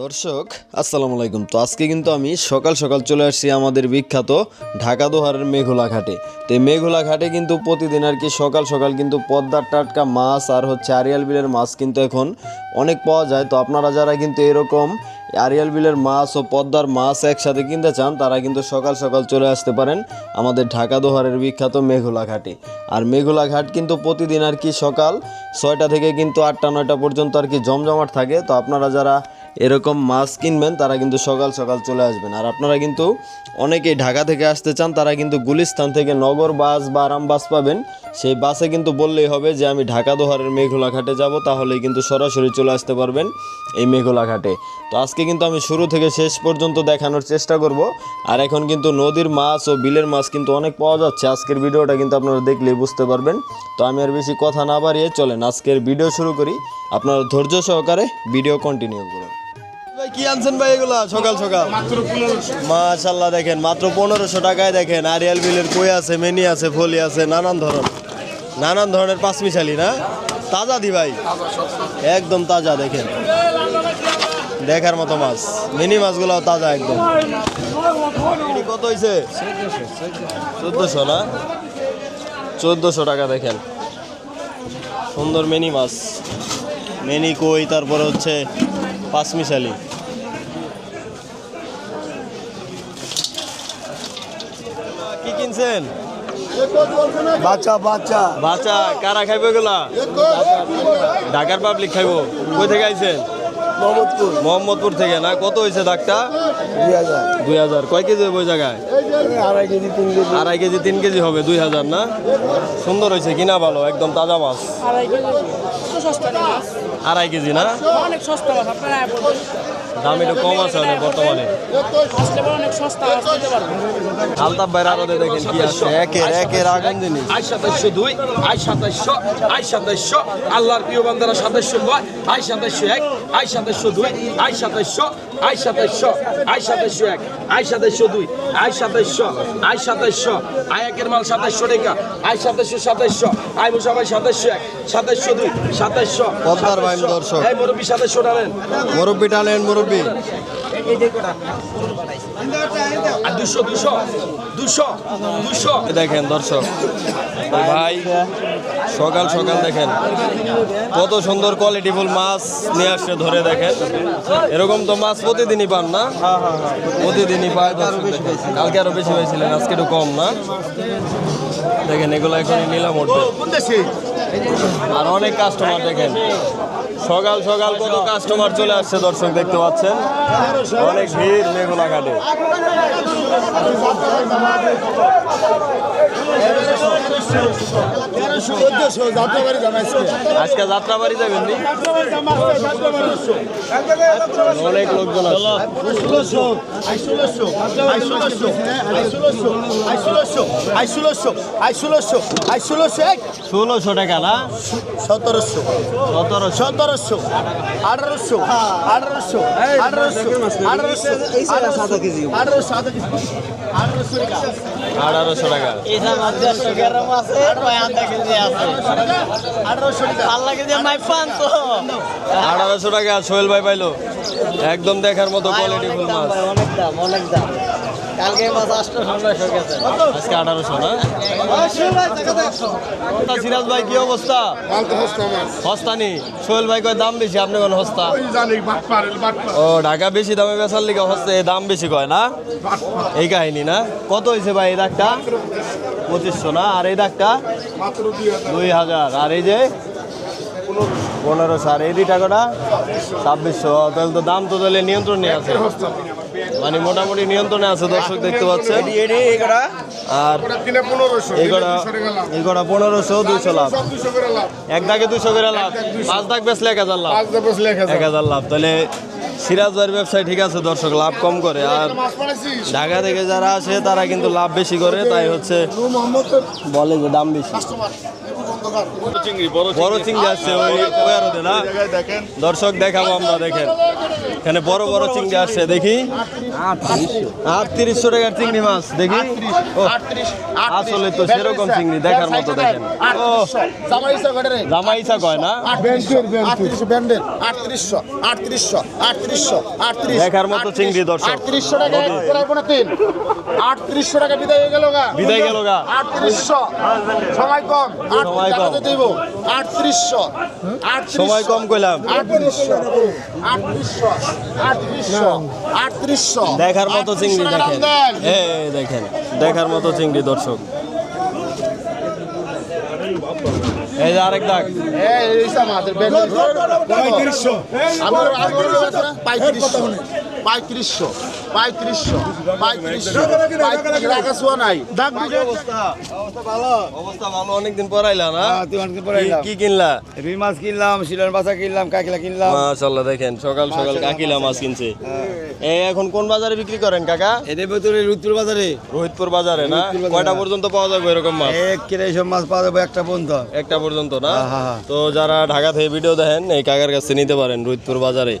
দর্শক, আসসালামু আলাইকুম। তো আজকে কিন্তু আমি সকাল সকাল চলে আসছি আমাদের বিখ্যাত ঢাকা দোহারের মেঘোলা ঘাটে। তো এই মেঘোলা ঘাটে কিন্তু প্রতিদিন আর কি সকাল সকাল কিন্তু পদ্মার টাটকা মাছ আর হচ্ছে আরিয়াল বিলের মাছ কিন্তু এখন অনেক পাওয়া যায়। তো আপনারা যারা কিন্তু এরকম আরিয়াল বিলের মাছ ও পদ্মার মাছ একসাথে কিনতে চান, তারা কিন্তু সকাল সকাল চলে আসতে পারেন আমাদের ঢাকা দোহারের বিখ্যাত মেঘোলা ঘাটে। আর মেঘোলা ঘাট কিন্তু প্রতিদিন আর কি সকাল ছয়টা থেকে কিন্তু আটটা, নয়টা পর্যন্ত আর কি জমজমাট থাকে। তো আপনারা যারা এরকম মাছ কিনবেন, তারা কিন্তু সকাল সকাল চলে আসবেন। আর আপনারা কিন্তু অনেকেই ঢাকা থেকে আসতে চান, তারা কিন্তু গুলিস্তান থেকে নগর বাস বা আরাম বাস পাবেন। সেই বাসে কিন্তু বললেই হবে যে, আমি ঢাকা দোহারের মেঘোলা ঘাটে যাব, তাহলেই কিন্তু সরাসরি চলে আসতে পারবেন এই মেঘোলা ঘাটে। তো আজকে কিন্তু আমি শুরু থেকে শেষ পর্যন্ত দেখানোর চেষ্টা করব। আর এখন কিন্তু নদীর মাছ ও বিলের মাছ কিন্তু অনেক পাওয়া যাচ্ছে। আজকের ভিডিওটা কিন্তু আপনারা দেখলেই বুঝতে পারবেন। তো আমি আর বেশি কথা না বাড়িয়ে চলেন, আজকের ভিডিও শুরু করি। আপনারা ধৈর্য সহকারে ভিডিও কন্টিনিউ করুন। ভাই কি আনছেন ভাই এগুলা? সকাল সকাল। মাশাল্লাহ দেখেন মাত্র পনেরোশো টাকায় দেখেন আরিয়াল বিলের কই আছে মেনি আছে ফলি আছে নানান ধরন নানান ধরনের পাঁচমিশালি না? তাজা দি ভাই। একদম তাজা দেখেন। দেখার মতো মাছ। মিনি মাছগুলো তাজা একদম। কত হয়েছে চোদ্দোশো না? চোদ্দোশো টাকা দেখেন। সুন্দর মিনি মাছ। মিনি কই তারপরে হচ্ছে পাঁচমিশালি কি বাচ্চা বাচ্চা। বাচ্চা কারা খাইবে এগুলা? ঢাকার পাবলিক খাইবো। কই থেকে আইছেন? মোহাম্মদপুর। মোহাম্মদপুর থেকে না? কত হয়েছে ডাকটা? দুই হাজার। দুই হাজার। কয় কেজি হবে ওই জায়গায়? আড়াই কেজি তিন কেজি। আড়াই কেজি তিন কেজি হবে দুই হাজার না? সুন্দর হয়েছে কিনা ভালো একদম তাজা মাছ। আড়াই কেজি। না? অনেক সস্তা মাছ আপনারা। দাম একটু কম আছে অনেক বর্তমানে আরও দেখেন কি আছে। একের একের আগুন জিনিস আই সাতাইশশো দুই আই সাতাইশশো আই সাতাইশশো আল্লাহর প্রিয় বান্দারা নয় আই এক আই দুই আই সাতাইশশো আই সাতাইশশো আই এক আই দুই আই সাতাইশশো আই সাতাইশশো আই একের মাল সাতাইশশো টাকা আই সাতাইশশো সাতাইশশো আই মুসাফাই সাতাইশশো এক সাতাইশশো দুই সাতাইশশো পদ্মার ভাই দর্শক। এই মুরব্বী সাতাইশশো টানেন। মুরব্বি টালেন মুরব্বি আর দুশো দুশো দুশো দুশো। দেখেন দর্শক ভাই সকাল সকাল দেখেন। কত সুন্দর কোয়ালিটিফুল মাছ নিয়ে আসছে ধরে দেখেন। এরকম তো মাছ প্রতিদিনই পান না? প্রতিদিনই পায় কালকে আরও বেশি পাইছিলেন আজকে একটু কম না? দেখেন এগুলো এখনই নিলাম উঠবে আর অনেক কাস্টমার দেখেন। সকাল সকাল কত কাস্টমার চলে আসছে দর্শক দেখতে পাচ্ছেন? অনেক ভিড় মেঘলা ঘাটে। আজকে। যাত্রা বাড়ি যাবেন নি? অনেক লোকজন আছে। ষোলোশো টাকা না? সতেরোশো সতেরোশো। সতেরোশো আঠারোশো আঠারোশো আঠারোশো আঠারোশো আঠারোশো কেজি আঠারোশো আঠারোশো টাকা। আঠারোশো টাকা। আঠারোশো টাকা। সোহেল ভাই পাইলো। একদম দেখার মতো কোয়ালিটি ফুল মাছ। অনেক দাম অনেক দাম। কালকে মাছ নয়শো গেছে। আজকে আঠারোশো না? সিরাজ ভাই, কি অবস্থা? হস্তানি। সোহেল ভাই কয়, দাম বেশি? আপনি কোন হস্তা? ও, ঢাকা বেশি দামে বেচার লিগে হস্তে দাম বেশি কয় না? এই কাহিনী না? কত হয়েছে ভাই এই দাগটা? পঁচিশশো না? আর এই দাগটা? দুই হাজার। আর এই যে? পনেরোশো। আর এই দুই টাকাটা? ছাব্বিশশো। তাহলে তো দাম তো তাহলে নিয়ন্ত্রণে আছে। মানে মোটামুটি নিয়ন্ত্রণে আছে দর্শক দেখতে পাচ্ছেন। আর এগোটা পনেরোশো দুইশো লাভ। এক দাগে দুশো করে লাভ। পাঁচ দাগ বেচলে এক হাজার লাভ। এক হাজার। লাভ। তাহলে সিরাজ ভাইয়ের ব্যবসায় ঠিক আছে দর্শক লাভ কম করে। আর ঢাকা থেকে যারা আসে তারা কিন্তু লাভ বেশি করে। তাই হচ্ছে বলে যে দাম বেশি। বড় চিংড়ি আসছে ওই ওই না? দর্শক দেখাবো আমরা দেখেন। এখানে বড় বড় চিংড়ি আসছে দেখি। আটত্রিশশো টাকার চিংড়ি মাছ দেখি। আসলে তো সেরকম চিংড়ি দেখার মতো দেখেন। ও জামাইসা কয় না? দেখার মতো চিংড়ি দর্শক। আটত্রিশশো টাকা আটত্রিশশো টাকা বিদায় হয়ে গেল গা। বিদায় গেল গা। আটত্রিশশো। সময় কম। সময় কম। দিব। আটত্রিশশো। সময় কম কইলাম। আটত্রিশশো। আটত্রিশশো। আটত্রিশশো। আটত্রিশশো। দেখার মতো চিংড়ি 38 টাকা দেখেন। দেখেন দেখার মতো চিংড়ি দর্শক। এই যে আরেক দাগ। পঁয়ত্রিশশো। পঁয়ত্রিশশো। পঁয়ত্রিশশো। পঁয়ত্রিশ রাখা শোয়া নাই। অবস্থা ভালো। অনেকদিন পর আইলা না অনেকদিন পরে আইলাম। কি কিনলা? রুই মাছ কিনলাম শিলন বাসা কিনলাম কাকিলা কিনলাম। মাশাআল্লাহ দেখেন সকাল সকাল কাকিলা মাছ কিনছে। এখন কোন বাজারে বিক্রি করেন কাকা? এদের ভেতরে রুদপুর বাজারে। রোহিতপুর বাজারে না? কয়টা পর্যন্ত পাওয়া যাবে এরকম মাছ? এক কিলো এইসব মাছ পাওয়া যাবে একটা পর্যন্ত। একটা পর্যন্ত না? হ্যাঁ, হ্যাঁ, হ্যাঁ। তো যারা ঢাকা থেকে ভিডিও দেখেন এই কাকার কাছে নিতে পারেন রোহিতপুর বাজারে।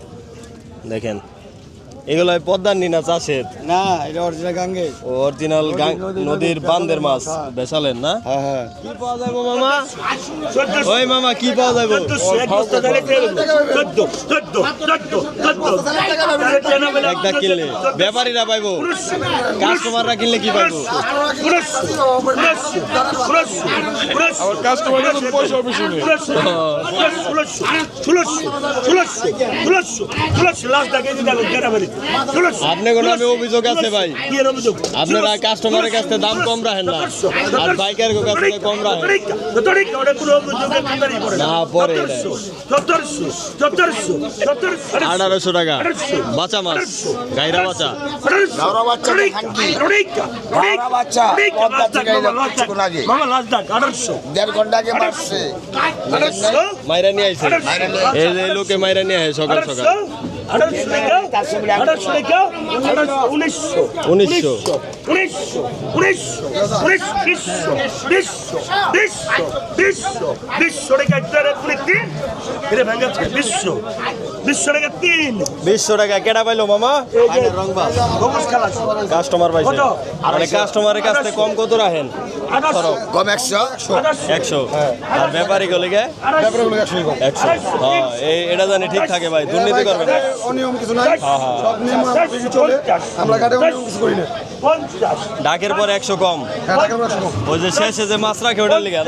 দেখেন। এগুলো পদ্মার নিনা চাষের? না এটা অরিজিনাল গাঙ্গে অরিজিনাল নদীর বান্দের মাছ বেচালেন না? হ্যাঁ হ্যাঁ। কি পাওয়া যাবে মামা? ওই মামা কি পাওয়া যাবে? একটা কিনলে। ব্যাপারীরা পাইবো। কাস্টমাররা কিনলে কি পাইবো? আপনি কোনো আমি অভিযোগ আছে ভাই? আপনারা কাস্টমারের কাছে দাম কম রাখেন না। আর বাইকের কাছে কম রাখেন। না পরে আঠারোশো টাকা। বাচ্চা মাছ। গাইরা মারছে মাইরা নিয়ে যে লোকে মাইরা নিয়ে আয় সকাল সকাল। উনিশশো। বিশ্ব বিশ্ব রেখা তিন। বিশশো টাকা কেটা পাইলো মামা? সবুজ খেলা। কাস্টমার পাইছে। কত? মানে কাস্টমারের কাছ থেকে কম কত রাখেন? কম একশো? একশো। আর ব্যাপারী গলে গে একশো। হ্যাঁ এই এটা জানি ঠিক থাকে ভাই। দুর্নীতি করবে না অনিয়ম কিছু নাই। হ্যাঁ হ্যাঁ। সব নিয়ম চলে। আমরা ঘাটে অনিয়ম কিছু করি না। পঞ্চাশ। ডাকের পর একশো কম। ওই যে শেষে যে মাছ রাখে, ওটার লিগা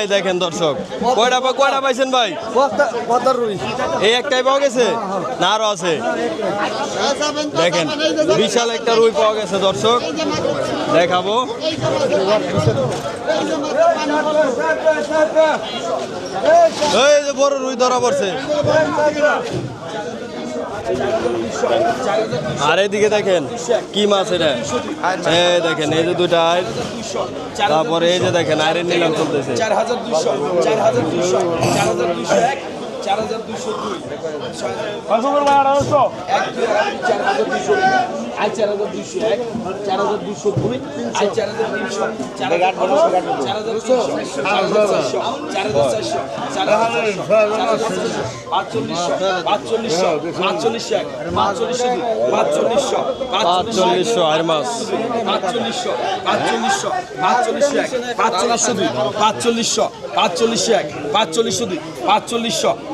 এই দেখেন দর্শক, কয়টা কয়টা পাইছেন ভাই? এই একটাই পাওয়া গেছে? না, আরও আছে। দেখেন, বিশাল একটা রুই পাওয়া গেছে দর্শক। দেখাবো। এই যে বড় রুই ধরা পড়ছে। আর এদিকে দেখেন, কি মাছ এটা? হ্যাঁ দেখেন, এই যে দুটা তারপরে এই যে দেখেন আয়ের নিলাম চলতেছে। চার হাজার চার হাজার চার হাজার এক চার হাজার দুইশো দুই এক দুই চার হাজার দুইশো আই চার হাজার দুইশো এক চার হাজার দুইশো দুই আই চার হাজার তিনশো চার হাজার চার হাজার তিনশো চার হাজার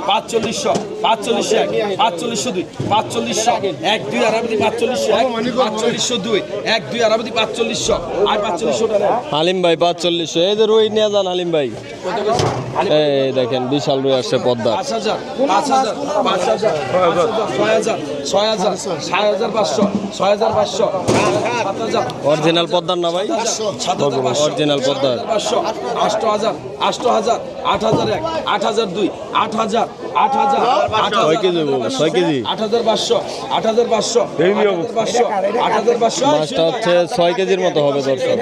পাঁচচল্লিশশো। পাঁচচল্লিশশো এক পাঁচচল্লিশশো দুই পাঁচচল্লিশশো এক দুই আরাবতি পাঁচচল্লিশশো এক পাঁচচল্লিশশো দুই এক দুই আরাবতি পাঁচচল্লিশশো আর পাঁচচল্লিশশো হালিম ভাই পাঁচচল্লিশশো এই যে রুই নিয়ে যান হালিম ভাই। এই দেখেন বিশাল রুই আসছে পদ্মা পাঁচ হাজার পাঁচ হাজার পাঁচ হাজার ছয় হাজার ছয় হাজার ছয় হাজার পাঁচশো ছয় হাজার পাঁচশো অরিজিনাল পদ্মার না ভাই? অরিজিনাল পদ্মার। পাঁচশো আষ্ট হাজার আষ্ট হাজার আট হাজার এক আট হাজার দুই আট হাজার আট হাজার ছয় কেজি ছয় কেজি আট হাজার পাঁচশো আট হাজার পাঁচশো পাঁচশো আট হাজার পাঁচশো মাছটা হচ্ছে ছয় কেজির মতো হবে দর্শক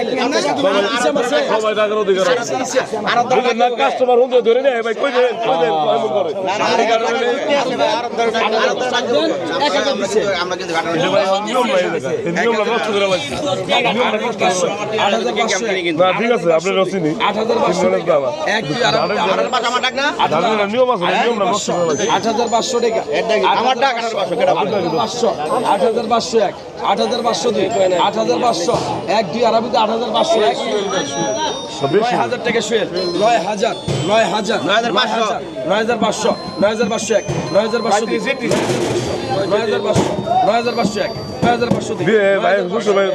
মন ঠিক আছে আপনি রসিনি আট হাজার নিয়ম আছে নিয়ম না হাজার পাঁচশো টাকা। আমার টাকা পাঁচশো আট হাজার পাঁচশো এক আট হাজার পাঁচশো দুই আট হাজার পাঁচশো এক দুই আরবিতে আট হাজার পাঁচশো এক। নয় হাজার টাকা শুয়ে নয় হাজার নয় হাজার নয় হাজার পাঁচশো। নয় হাজার পাঁচশো নয় হাজার পাঁচশো এক নয় হাজার পাঁচশো নয় হাজার পাঁচশো নয় হাজার পাঁচশো এক নয় হাজার পাঁচশো নয়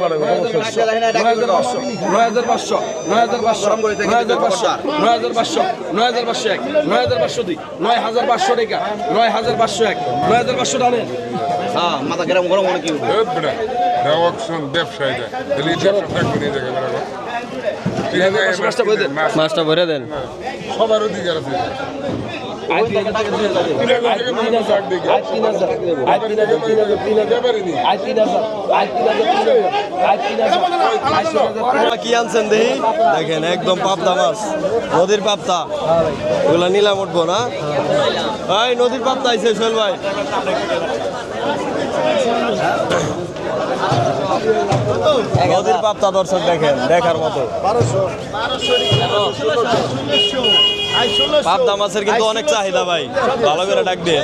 হাজার পাঁচশো নয় হাজার পাঁচশো নয় হাজার পাঁচশো নয় হাজার পাঁচশো নয় হাজার পাঁচশো নয় হাজার পাঁচশো এক নয় হাজার পাঁচশো দুই নয় হাজার পাঁচশো টাকা নয় হাজার পাঁচশো এক নয় হাজার পাঁচশো টানেন অকশন ব্যবসায়ীরা তাহলে এই ব্যবসা থাকবে না এই জায়গায় বরাবর। ঠিক আছে, এই মাছটা বলে দেন। মাছ মাছটা ভরে দেন সবার অধিকার আছে কি আনছেন দেখি? দেখেন একদম পাবদা মাছ। নদীর পাবদা। এগুলা নিলাম উঠবো না? ভাই নদীর পাবদা আইছে সোহেল ভাই। নদীর পাবদা দর্শক দেখেন দেখার মতো। পাবদা মাছের কিন্তু অনেক চাহিদা ভাই। ভালো করে ডাক দিয়ে।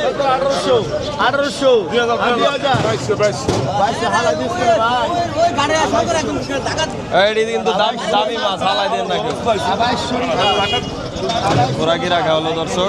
এটি কিন্তু দাম দামি মাছ হালাই দেন না কেউ খোরাকি রাখা হলো দর্শক?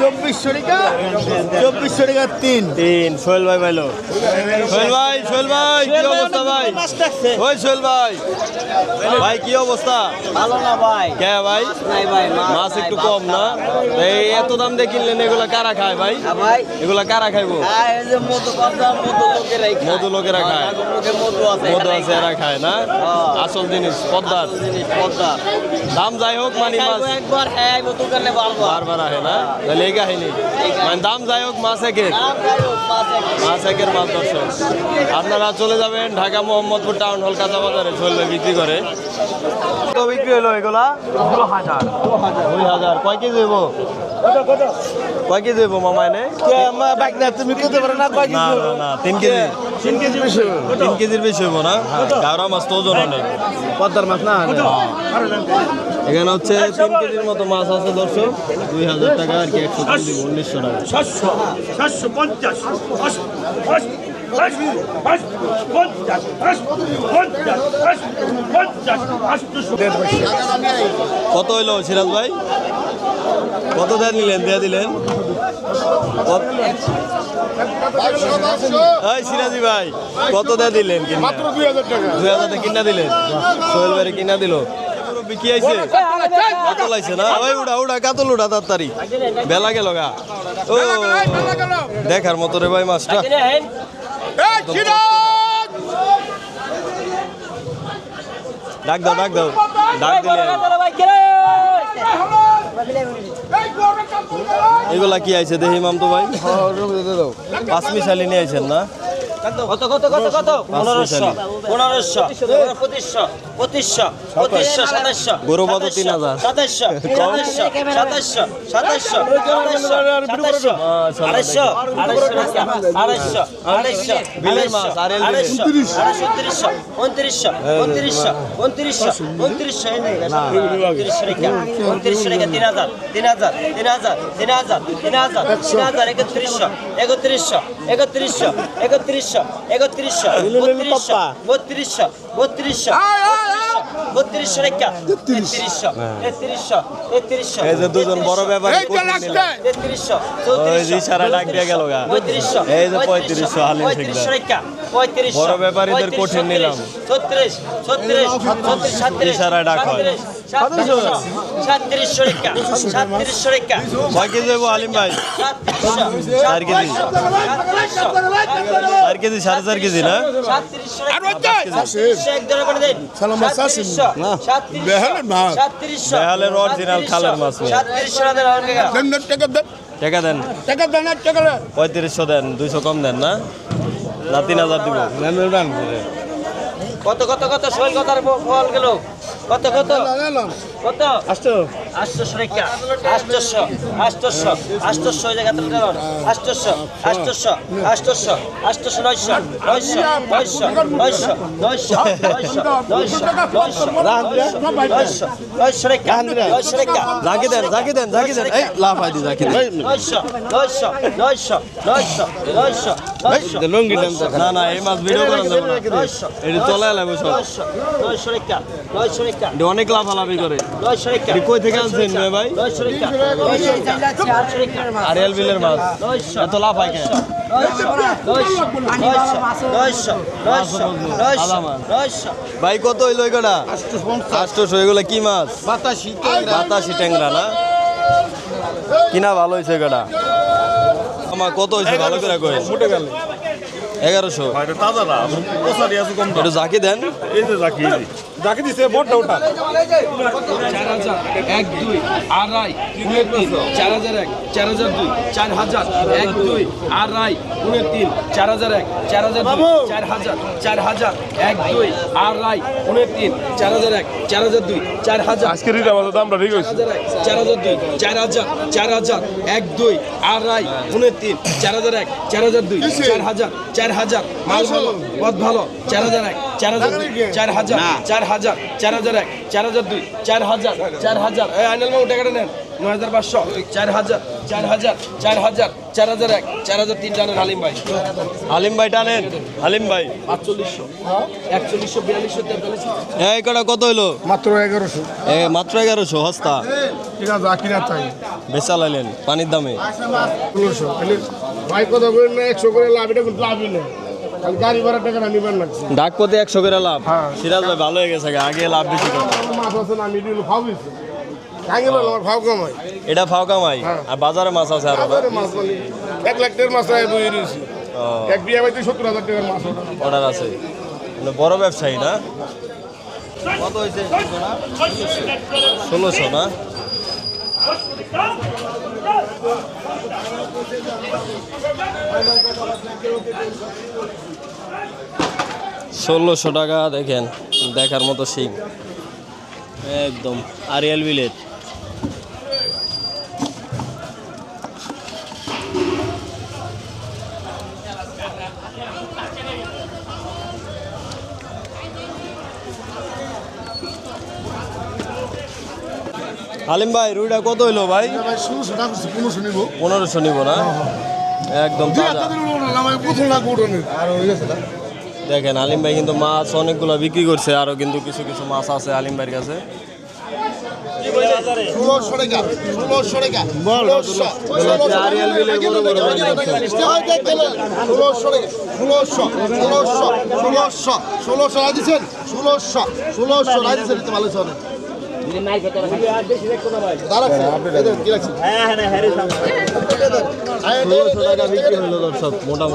চব্বিশশো টাকা চব্বিশশো টাকা তিন। তিন সোহেল ভাই ভাইলো সোহেল ভাই সোহেল ভাই কি অবস্থা ভাই? ওই সোহেল ভাই। ভাই কি অবস্থা? ভালো না ভাই। কে ভাই? মাছ একটু কম না? এই এত দাম দিয়ে কিনলেন এগুলা কারা খায় ভাই? ভাই। এগুলা কারা খাইবো? আর মধু লোকেরা খায়। মধু আছে মধু আছে এরা খায় না? আসল জিনিস পদ্মার। দাম যাই হোক মানে মাছ একবার হ্যাঁ বারবার আহে না? তাহলে এই কাহিনী। মানে দাম যাই হোক মাছ একের। মাছ এক একের মাছ দর্শক। আপনারা চলে যাবেন ঢাকা মোহাম্মদপুর টাউন হল কাঁচা বাজারে চলবে বিক্রি করে। তো বিক্রি হলো এগুলা? দুই হাজার। কয় কেজি হইব? কয় কেজি হইব মামা এনে? তুমি খেতে পারো না কয় না না না তিন কেজি। তিন কেজি বেশি তিন কেজির বেশি হইব না? গাওরা মাছ তো ওজন অনেক। পদ্মার মাছ না? এখানে হচ্ছে তিন কেজির মতো মাছ আছে দর্শক। দুই হাজার টাকা আর কি একশো কেজি উনিশশো টাকা। সাতশো পঞ্চাশ কত হইল সিরাজ ভাই? কত দেয়া নিলেন দেয়া দিলেন? এই সিরাজি ভাই কত দেয়া দিলেন কিনা? দুই হাজার টাকা। দুই হাজার টাকা কিনা দিলেন। সোহেল ভাই কিনা দিল। বিকি আইছে? কাতল আইছে না? ওই উড়া উড়া কাতল উড়া তাড়াতাড়ি বেলা গেল গা। ও দেখার মতো রে ভাই মাছটা। ডাক দাও ডাক দাও। ডাক দিলে এগুলা কি আইছে? দেখি মাম তো ভাই পাঁচ মিশালি নিয়ে আইছেন না? কত কত কত কত পনেরোশো। পনেরোশো পঁচিশশো পঁচিশশো পঁচিশশো সাতাশশো গরু কত তিন হাজার সাতাশশো সাতাশশো সাতাশশো সাতাশশো সাতাশশো আড়াইশো আড়াইশো আড়াইশো। আড়াইশো আড়াইশো উনত্রিশশো উনত্রিশশো উনত্রিশশো উনত্রিশশো উনত্রিশশো রেখা উনত্রিশশো রেখা তিন হাজার তিন হাজার তিন হাজার তিন হাজার তিন হাজার তিন হাজার একত্রিশশো একত্রিশশো একত্রিশশো একত্রিশশো একত্রিশশো বত্রিশশো বত্রিশশো বত্রিশশো বত্রিশশো রেখা তেত্রিশশো তেত্রিশশো তেত্রিশশো এই যে দুজন বড় ব্যাপারী তেত্রিশশো যে ইশারা ডাক দিয়া গেল গা। পঁয়ত্রিশশো এই যে পঁয়ত্রিশশো হালিম পঁয়ত্রিশশো। রেখা পঁয়ত্রিশশো বড় ব্যাপারীদের কঠিন নিলাম। ছত্রিশ ছত্রিশ ছত্রিশ সাতত্রিশ ইশারায় ডাক হয়। সাতত্রিশ সাতত্রিশশো সাতত্রিশশো রেখা সাতত্রিশশো রেখা কয় কেজি দেবো আলিম ভাই। সাতত্রিশশো। চার কেজি। চার কেজি সাড়ে চার কেজি না? বেহালের খালের মাছ টাকা। দেন টাকা দেন। পঁয়ত্রিশশো দেন দুইশো কম দেন না? না তিন হাজার দিব। কত কত কত? শৈল কথার ফল গেল। কত কত কত আটশোশো রেখা আটশোশো আটশোশো আটশোশো ওই জায়গা থেকে আটশোশো আটশোশো আটশোশো আটশোশো নয়শো নয়শো নয়শো নয়শো নয়শো নয়শো নয়শো নয়শো নয়শো নয়শো রেখা নয়শো রেখা জাকি দেন জাকি দেন জাকি দেন এই লাভ আইদি জাকি দেন নয়শো নয়শো নয়শো নয়শো নয়শো নয়শো না না এই মাছ ভিডিও করেন দেবো না নয়শো এটি তলে লাগবে সব নয়শো নয়শো রেখা নয়শো রেখা এটি অনেক লাফালাফি করে এটি কই থেকে আনছেন ভাই আরিয়াল বিলের মাছ এত লাভ হয় কেন ভাই কত হইল এগুলা আটশোশো এগুলা কি মাছ বাতাসি বাতাসি ট্যাংরা না কিনা ভালো হয়েছে এগুলা আমার কত হয়েছে ভালো করে কই এগারোশো তাজা না পোষারি আছে কম একটু জাকি দেন এই যে জাকি জাকি দিছে বড়টা ওটা চার হাজার এক দুই আড়াই উনের তিন চার হাজার এক চার হাজার দুই চার হাজার এক দুই আড়াই উনের তিন চার হাজার এক চার হাজার দুই চার হাজার চার হাজার এক দুই আড়াই উনের তিন চার হাজার এক চার হাজার দুই চার হাজার আজকে রিটা আমাদের দামটা ঠিক হয়েছে চার হাজার দুই চার হাজার চার হাজার এক দুই আড়াই উনের তিন চার হাজার এক চার হাজার দুই চার হাজার চার হাজার মাল ভালো পথ ভালো চার হাজার এক চার হাজার চার হাজার চার হাজার চার হাজার এক চার হাজার দুই চার হাজার চার হাজার। এই আইনাল বাবু টাকাটা নেন। নয় হাজার পাঁচশো চার হাজার চার হাজার চার হাজার চার হাজার এক চার হাজার তিন হালিম ভাই। হালিম ভাই টানেন। হালিম ভাই। পাঁচচল্লিশশো। একচল্লিশশো বিয়াল্লিশশো তেতাল্লিশশো। এই কটা কত হইল? মাত্র এগারোশো। এ মাত্র এগারোশো হস্তা। ঠিক আছে আকিরা তাই। বেচা লাইলেন পানির দামে। ষোলোশো। ভাই কথা বলেন না একশো করে লাভ এটা কিন্তু লাভই নেই। গাড়ি ভাড়া টাকাটা নিবেন লাগছে। ডাক পথে একশো করে লাভ। হ্যাঁ। সিরাজ ভাই ভালো হয়ে গেছে আগে লাভ বেশি করে মাছ আছে না আমি দিল হয় এটা ফাও কামাই? হ্যাঁ। আর বাজারে মাছ আছে আরও মানে এক লাখ দেড় মাছ টাকা এক বিয়ে বাড়িতে সত্তর হাজার টাকার মাছ অর্ডার আছে। মানে বড় ব্যবসায়ী না? কত হয়েছে? ষোলোশো না? ষোলোশো টাকা দেখেন দেখার মতো সিং। একদম আরিয়াল বিলেট আলিম ভাই রুইটা কত হইল ভাই পনেরোশো নিব না একদম দেখেন আলিম ভাই কিন্তু মাছ অনেকগুলো বিক্রি করছে আরও কিন্তু কিছু কিছু মাছ আছে আলিম ভাইয়ের কাছে ষোলোশো ষোলোশো ষোলোশো ষোলোশো ষোলোশো ষোলোশো রাজিছেন ভালো চলে ষোলোশো টাকা বিক্রি হলো দর্শক মোটা